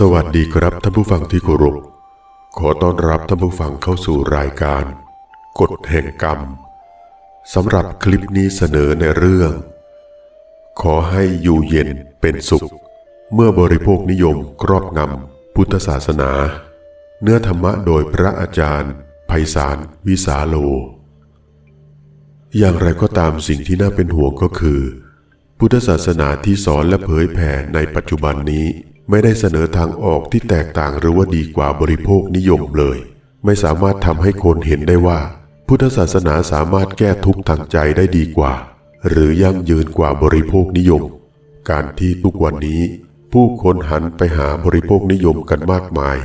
สวัสดีครับท่านผู้ฟังที่เคารพ ขอต้อนรับท่านผู้ฟังเข้าสู่รายการ กฎแห่งกรรมสำหรับคลิปนี้เสนอในเรื่อง ขอให้อยู่เย็นเป็นสุข เมื่อบริโภคนิยมครอบงำพุทธศาสนา เนื้อธรรมะโดยพระอาจารย์ไพศาลวิสาโล อย่างไรก็ตามสิ่งที่น่าเป็นห่วงก็คือ พุทธศาสนาที่สอนและเผยแผ่ในปัจจุบันนี้ ไม่ได้เสนอทางออกที่แตกต่างหรือว่าดีกว่าบริโภคนิยมเลย ไม่สามารถทำให้คนเห็นได้ว่า พุทธศาสนาสามารถแก้ทุกข์ทางใจได้ดีกว่า หรือยั่งยืนกว่าบริโภคนิยม การที่ทุกวันนี้ ผู้คนหันไปหาบริโภคนิยมกันมากมาย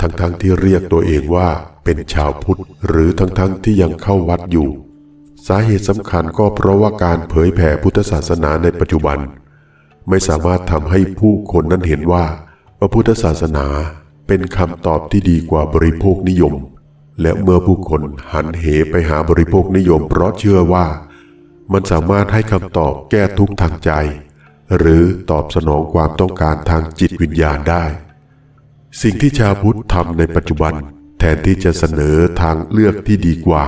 ทั้งๆทที่เรียกตัวเองว่าเป็นชาวพุทธหรือทั้งๆทที่ยังเข้าวัดอยู่ สาเหตุสำคัญก็เพราะว่าการเผยแผ่พุทธศาสนาในปัจจุบัน ไม่สามารถทำให้ผู้คนนั้นเห็นว่า พระพุทธศาสนาเป็นคำตอบที่ดีกว่าบริโภคนิยม และเมื่อผู้คนหันเหไปหาบริโภคนิยม เพราะเชื่อว่ามันสามารถให้คำตอบแก้ทุกทางใจ หรือตอบสนองความต้องการทางจิตวิญญาณได้ สิ่งที่ชาวพุทธทำในปัจจุบัน แทนที่จะเสนอทางเลือกที่ดีกว่า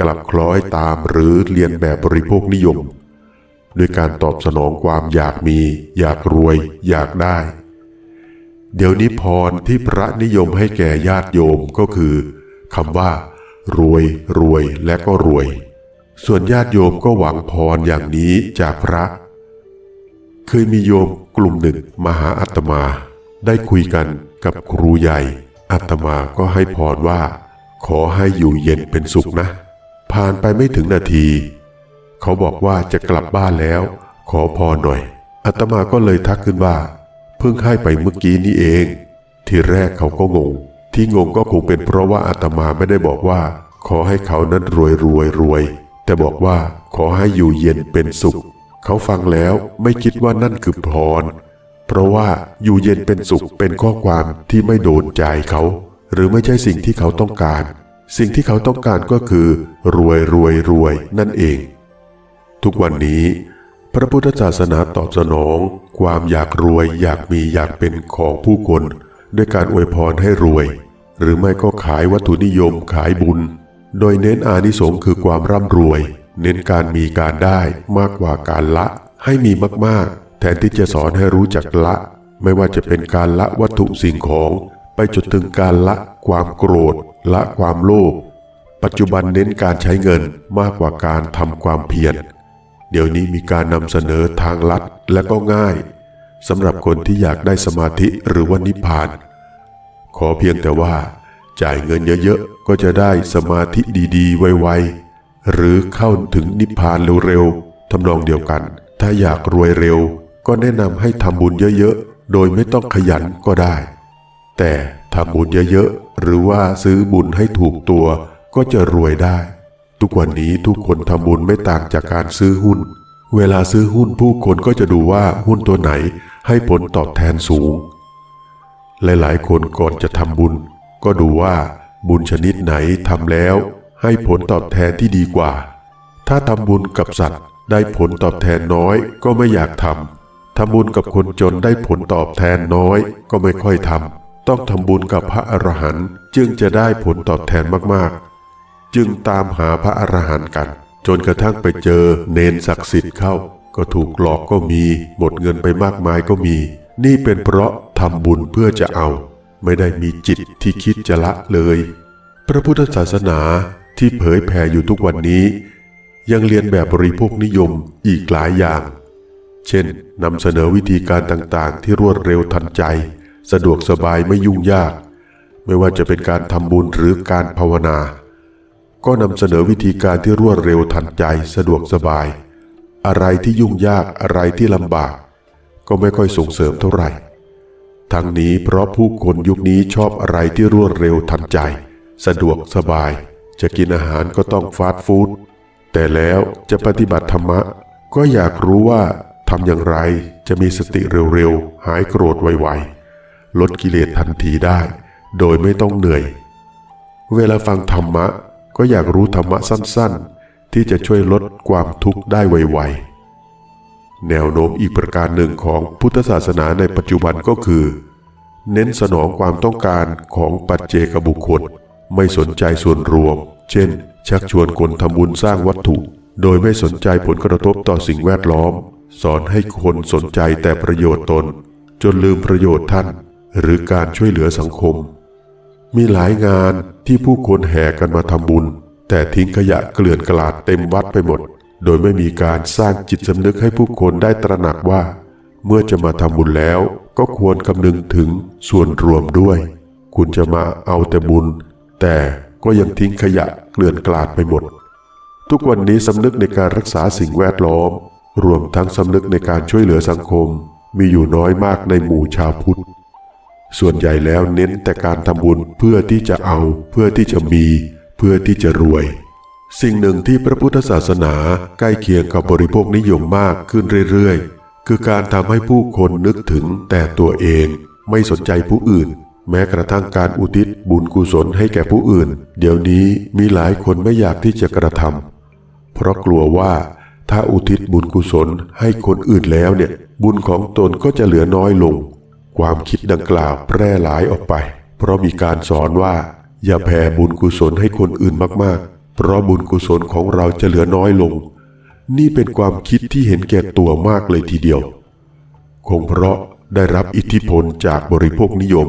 กลับคล้อยตามหรือเรียนแบบบริโภคนิยม ด้วยการตอบสนองความอยากมี อยากรวย อยากได้ เดี๋ยวนี้พรที่พระนิยมให้แก่ญาติโยมก็คือคำว่า รวยรวยและก็รวย ส่วนญาติโยมก็หวังพรอย่างนี้จากพระ เคยมีโยมกลุ่มหนึ่งมาหาอาตมา ได้คุยกันกับครูใหญ่อาตมาก็ให้พรว่า ขอให้อยู่เย็นเป็นสุขนะ ผ่านไปไม่ถึงนาที เขาบอกว่าจะกลับบ้านแล้ว ขอพรหน่อยอาตมาก็เลยทักขึ้นว่า เพิ่งให้ไปเมื่อกี้นี้เอง ทีแรกเขาก็งง ที่งงก็คงเป็นเพราะว่าอาตมาไม่ได้บอกว่า ขอให้เขานั้นรวยรวยรวย แต่บอกว่าขอให้อยู่เย็นเป็นสุข เขาฟังแล้วไม่คิดว่านั่นคือพร เพราะว่าอยู่เย็นเป็นสุขเป็นข้อความที่ไม่โดนใจเขา หรือไม่ใช่สิ่งที่เขาต้องการ สิ่งที่เขาต้องการก็คือ รวยรวยรวยนั่นเอง ทุกวันนี้ พระพุทธศาสนาตอบสนอง ความอยากรวยอยากมีอยากเป็นของผู้คน ด้วยการอวยพรให้รวย หรือไม่ก็ขายวัตถุนิยมขายบุญ โดยเน้นอานิสงส์คือความร่ำรวย เน้นการมีการได้มากกว่าการละ ให้มีมากๆ แทนที่จะสอนให้รู้จักละ ไม่ว่าจะเป็นการละวัตถุสิ่งของ ไปจนถึงการละความโกรธ ละความโลภปัจจุบันเน้นการใช้เงินมากกว่าการทำความเพียร เดี๋ยวนี้มีการนำเสนอทางลัดและก็ง่ายสำหรับคนที่อยากได้สมาธิหรือว่านิพพาน ขอเพียงแต่ว่า จ่ายเงินเยอะๆ ก็จะได้สมาธิดีๆ ไวๆ หรือเข้าถึงนิพพานเร็วๆทำนองเดียวกัน ถ้าอยากรวยเร็ว ก็แนะนำให้ทำบุญเยอะๆ โดยไม่ต้องขยันก็ได้ แต่ทำบุญเยอะๆ หรือว่าซื้อบุญให้ถูกตัวก็จะรวยได้ ทุกวันนี้ทุกคนทำบุญไม่ต่างจากการซื้อหุ้น เวลาซื้อหุ้นผู้คนก็จะดูว่าหุ้นตัวไหนให้ผลตอบแทนสูง หลายๆ คนก่อนจะทำบุญ ก็ดูว่าบุญชนิดไหนทำแล้ว ให้ผลตอบแทนที่ดีกว่า ถ้าทำบุญกับสัตว์ได้ผลตอบแทนน้อยก็ไม่อยากทำ ทำบุญกับคนจนได้ผลตอบแทนน้อยก็ไม่ค่อยทำ ต้องทำบุญกับพระอรหันต์จึงจะได้ผลตอบแทนมากๆ จึงตามหาพระอรหันต์กัน จนกระทั่งไปเจอเนนศักดิ์สิทธิ์เข้า ก็ถูกหลอกก็มี หมดเงินไปมากมายก็มี นี่เป็นเพราะทำบุญเพื่อจะเอา ไม่ได้มีจิตที่คิดจะละเลย พระพุทธศาสนาที่เผยแผ่อยู่ทุกวันนี้ ยังเรียนแบบบริโภคนิยมอีกหลายอย่าง เช่นนำเสนอวิธีการต่างๆ ที่รวดเร็วทันใจ สะดวกสบายไม่ยุ่งยาก ไม่ว่าจะเป็นการทำบุญหรือการภาวนา ก็นำเสนอวิธีการที่รวดเร็วทันใจสะดวกสบาย อะไรที่ยุ่งยากอะไรที่ลำบาก ก็ไม่ค่อยส่งเสริมเท่าไหร่ ทั้งนี้เพราะผู้คนยุคนี้ชอบอะไรที่รวดเร็วทันใจ สะดวกสบาย จะกินอาหารก็ต้องฟาสต์ฟู้ดแต่แล้วจะปฏิบัติธรรมะ ก็อยากรู้ว่าทำอย่างไรจะมีสติเร็วๆ หายโกรธไวๆ ลดกิเลสทันทีได้ โดยไม่ต้องเหนื่อย เวลาฟังธรรมะ ก็อยากรู้ธรรมะสั้นๆ ที่จะช่วยลดความทุกข์ได้ไวๆ แนวโน้มอีกประการหนึ่งของพุทธศาสนาในปัจจุบันก็คือ เน้นสนองความต้องการของปัจเจกบุคคล ไม่สนใจส่วนรวม เช่น ชักชวนคนทำบุญสร้างวัตถุ โดยไม่สนใจผลกระทบต่อสิ่งแวดล้อม สอนให้คนสนใจแต่ประโยชน์ตน จนลืมประโยชน์ท่าน หรือการช่วยเหลือสังคม มีหลายงาน ที่ผู้คนแห่กันมาทำบุญ แต่ทิ้งขยะเกลื่อนกลาดเต็มวัดไปหมด โดยไม่มีการสร้างจิตสำนึกให้ผู้คนได้ตระหนักว่า เมื่อจะมาทำบุญแล้วก็ควรคำนึงถึงส่วนรวมด้วย คุณจะมาเอาแต่บุญ แต่ก็ยังทิ้งขยะเกลื่อนกลาดไปหมด ทุกวันนี้สำนึกในการรักษาสิ่งแวดล้อม รวมทั้งสำนึกในการช่วยเหลือสังคม มีอยู่น้อยมากในหมู่ชาวพุทธ ส่วนใหญ่แล้วเน้นแต่การทำบุญเพื่อที่จะเอา เพื่อที่จะมี เพื่อที่จะรวย สิ่งหนึ่งที่พระพุทธศาสนาใกล้เคียงกับบริโภคนิยมมากขึ้นเรื่อยๆ คือการทำให้ผู้คนนึกถึงแต่ตัวเอง ไม่สนใจผู้อื่น แม้กระทั่งการอุทิศบุญกุศลให้แก่ผู้อื่น เดี๋ยวนี้มีหลายคนไม่อยากที่จะกระทำเพราะกลัวว่าถ้าอุทิศบุญกุศลให้คนอื่นแล้วเนี่ย บุญของตนก็จะเหลือน้อยลง ความคิดดังกล่าวแพร่หลายออกไป เพราะมีการสอนว่า อย่าแผ่บุญกุศลให้คนอื่นมากๆ เพราะบุญกุศลของเราจะเหลือน้อยลง นี่เป็นความคิดที่เห็นแก่ตัวมากเลยทีเดียว คงเพราะได้รับอิทธิพลจากบริโภคนิยม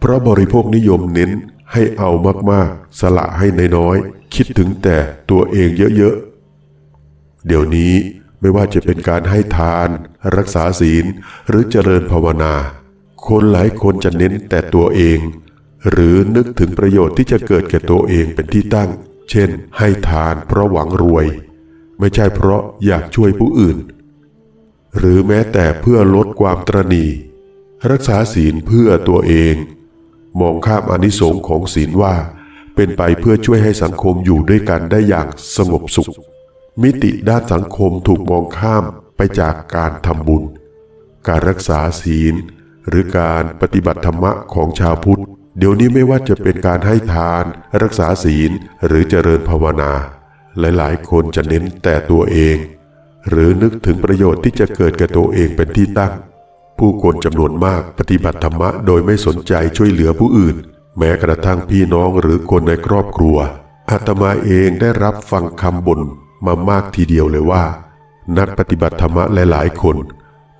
เพราะบริโภคนิยมเน้นให้เอามากๆ สละให้น้อยๆคิดถึงแต่ตัวเองเยอะๆ เดี๋ยวนี้ไม่ว่าจะเป็นการให้ทาน รักษาศีล หรือเจริญภาวนา คนหลายคนจะเน้นแต่ตัวเอง หรือนึกถึงประโยชน์ที่จะเกิดแก่ตัวเองเป็นที่ตั้ง เช่น ให้ทานเพราะหวังรวย ไม่ใช่เพราะอยากช่วยผู้อื่น หรือแม้แต่เพื่อลดความตรณีรักษาศีลเพื่อตัวเอง มองข้ามอนิสงส์ของศีลว่า เป็นไปเพื่อช่วยให้สังคมอยู่ด้วยกันได้อย่างสงบสุข มิติด้านสังคมถูกมองข้ามไปจากการทำบุญ การรักษาศีล หรือการปฏิบัติธรรมะของชาวพุทธ เดี๋ยวนี้ไม่ว่าจะเป็นการให้ทาน รักษาศีลหรือเจริญภาวนา หลายๆ คนจะเน้นแต่ตัวเอง หรือนึกถึงประโยชน์ที่จะเกิดแก่ตัวเองเป็นที่ตั้ง ผู้คนจำนวนมากปฏิบัติธรรมะโดยไม่สนใจช่วยเหลือผู้อื่น แม้กระทั่งพี่น้องหรือคนในครอบครัวอาตมาเองได้รับฟังคำบ่นมามากทีเดียวเลยว่า นักปฏิบัติธรรมะหลายๆคน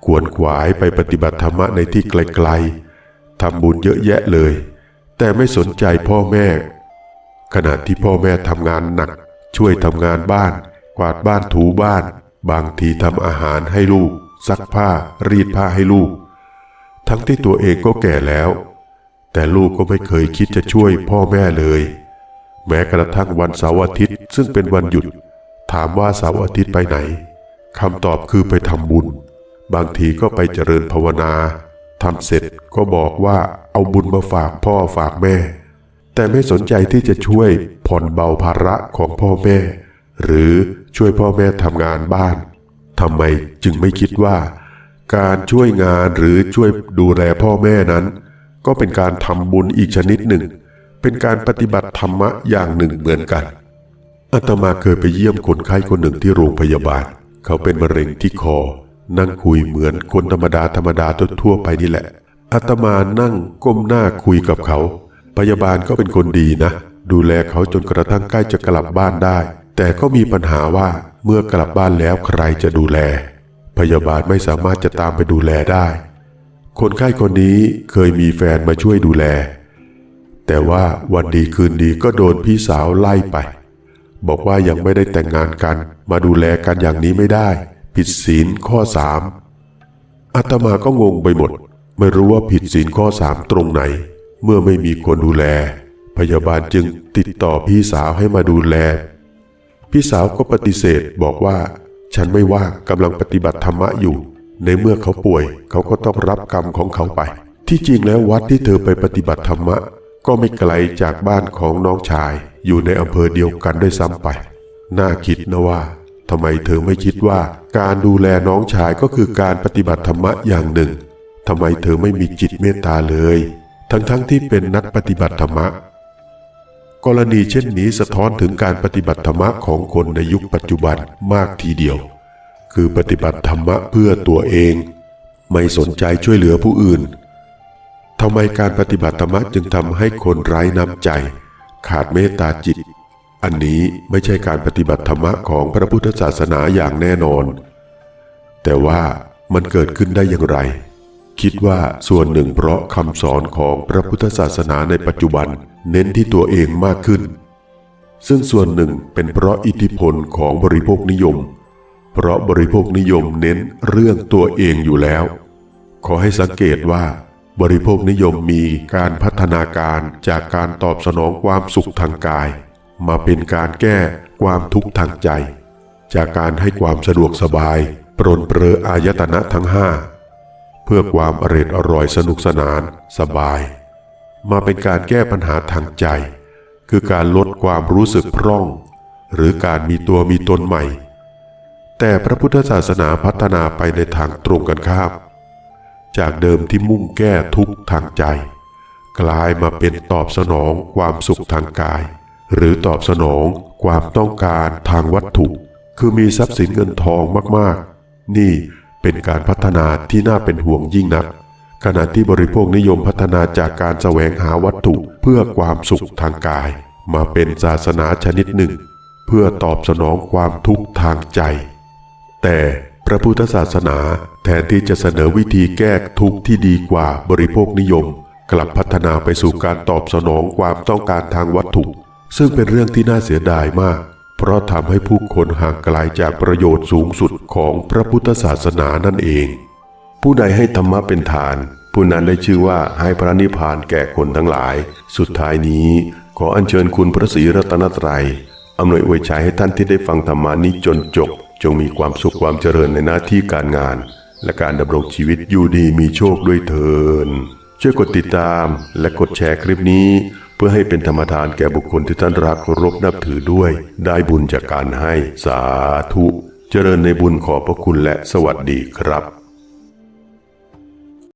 ควรขวายไปปฏิบัติธรรมะในที่ไกลๆทำบุญเยอะแยะเลย แต่ไม่สนใจพ่อแม่ ขณะที่พ่อแม่ทำงานหนัก ช่วยทำงานบ้าน กวาดบ้านถูบ้าน บางทีทำอาหารให้ลูก ซักผ้า รีดผ้าให้ลูก ทั้งที่ตัวเองก็แก่แล้ว แต่ลูกก็ไม่เคยคิดจะช่วยพ่อแม่เลย แม้กระทั่งวันเสาร์อาทิตย์ซึ่งเป็นวันหยุด ถามว่าเสาร์อาทิตย์ไปไหนคำตอบคือไปทำบุญ บางทีก็ไปเจริญภาวนาทำเสร็จก็บอกว่าเอาบุญมาฝากพ่อฝากแม่ แต่ไม่สนใจที่จะช่วยผ่อนเบาภาระของพ่อแม่ หรือช่วยพ่อแม่ทำงานบ้านทำไมจึงไม่คิดว่า การช่วยงานหรือช่วยดูแลพ่อแม่นั้น ก็เป็นการทำบุญอีกชนิดหนึ่ง เป็นการปฏิบัติธรรมะอย่างหนึ่งเหมือนกันอาตมาเคยไปเยี่ยมคนไข้คนหนึ่งที่โรงพยาบาล เขาเป็นมะเร็งที่คอ นั่งคุยเหมือนคนธรรมดาธรรมดาทั่วๆไปนี่แหละอาตมานั่งก้มหน้าคุยกับเขา พยาบาลก็เป็นคนดีนะ ดูแลเขาจนกระทั่งใกล้จะกลับบ้านได้ แต่ก็มีปัญหาว่าเมื่อกลับบ้านแล้วใครจะดูแล พยาบาลไม่สามารถจะตามไปดูแลได้ คนไข้คนนี้เคยมีแฟนมาช่วยดูแล แต่ว่าวันดีคืนดีก็โดนพี่สาวไล่ไป บอกว่ายังไม่ได้แต่งงานกันมาดูแลกันอย่างนี้ไม่ได้ ผิดศีลข้อสามอาตมาก็งงไปหมด ไม่รู้ว่าผิดศีลข้อสามตรงไหน เมื่อไม่มีคนดูแล พยาบาลจึงติดต่อพี่สาวให้มาดูแล พี่สาวก็ปฏิเสธบอกว่า ฉันไม่ว่างกำลังปฏิบัติธรรมะอยู่ ในเมื่อเขาป่วย เขาก็ต้องรับกรรมของเขาไป ที่จริงแล้ววัดที่เธอไปปฏิบัติธรรมะ ก็ไม่ไกลจากบ้านของน้องชาย อยู่ในอำเภอเดียวกันด้วยซ้ำไป น่าคิดนะว่า ทำไมเธอไม่คิดว่าการดูแลน้องชายก็คือการปฏิบัติธรรมะอย่างหนึ่งทำไมเธอไม่มีจิตเมตตาเลย ทั้งๆทที่เป็นนักปฏิบัติธรรมะ กรณีเช่นนี้สะท้อนถึงการปฏิบัติธรรมะของคนในยุคปัจจุบันมากทีเดียว คือปฏิบัติธรรมะเพื่อตัวเอง ไม่สนใจช่วยเหลือผู้อื่นทำไมการปฏิบัติธรรมะจึงทำให้คนไร้น้ำใจ ขาดเมตตาจิต อันนี้ไม่ใช่การปฏิบัติธรรมะของพระพุทธศาสนาอย่างแน่นอน แต่ว่ามันเกิดขึ้นได้อย่างไร คิดว่าส่วนหนึ่งเพราะคำสอนของพระพุทธศาสนาในปัจจุบันเน้นที่ตัวเองมากขึ้น ซึ่งส่วนหนึ่งเป็นเพราะอิทธิพลของบริโภคนิยม เพราะบริโภคนิยมเน้นเรื่องตัวเองอยู่แล้ว ขอให้สังเกตว่าบริโภคนิยมมีการพัฒนาการจากการตอบสนองความสุขทางกาย มาเป็นการแก้ความทุกข์ทางใจ จากการให้ความสะดวกสบาย ปรนเปรออายตนะทั้งห้าเพื่อความอร่อยอร่อยสนุกสนานสบาย มาเป็นการแก้ปัญหาทางใจ คือการลดความรู้สึกพร่อง หรือการมีตัวมีตนใหม่ แต่พระพุทธศาสนาพัฒนาไปในทางตรงกันข้ามจากเดิมที่มุ่งแก้ทุกข์ทางใจ กลายมาเป็นตอบสนองความสุขทางกาย หรือตอบสนองความต้องการทางวัตถุ คือมีทรัพย์สินเงินทองมากๆ นี่เป็นการพัฒนาที่น่าเป็นห่วงยิ่งนัก ขณะที่บริโภคนิยมพัฒนาจากการแสวงหาวัตถุเพื่อความสุขทางกาย มาเป็นศาสนาชนิดหนึ่ง เพื่อตอบสนองความทุกข์ทางใจ แต่พระพุทธศาสนาแทนที่จะเสนอวิธีแก้ทุกข์ที่ดีกว่าบริโภคนิยม กลับพัฒนาไปสู่การตอบสนองความต้องการทางวัตถุ ซึ่งเป็นเรื่องที่น่าเสียดายมาก เพราะทำให้ผู้คนห่างไกลจากประโยชน์สูงสุดของพระพุทธศาสนานั่นเอง ผู้ใดให้ธรรมะเป็นทาน ผู้นั้นได้ชื่อว่าให้พระนิพพานแก่คนทั้งหลาย สุดท้ายนี้ขออัญเชิญคุณพระศรีรัตนตรัยอำนวยอวยชัยให้ท่านที่ได้ฟังธรรมานี้จนจบ จงมีความสุขความเจริญในหน้าที่การงาน และการดำรงชีวิตอยู่ดีมีโชคด้วยเถินช่วยกดติดตามและกดแชร์คลิปนี้ เพื่อให้เป็นธรรมทานแก่บุคคลที่ท่านรักเคารพนับถือด้วย ได้บุญจากการให้สาธุ เจริญในบุญขอบพระคุณและสวัสดีครับ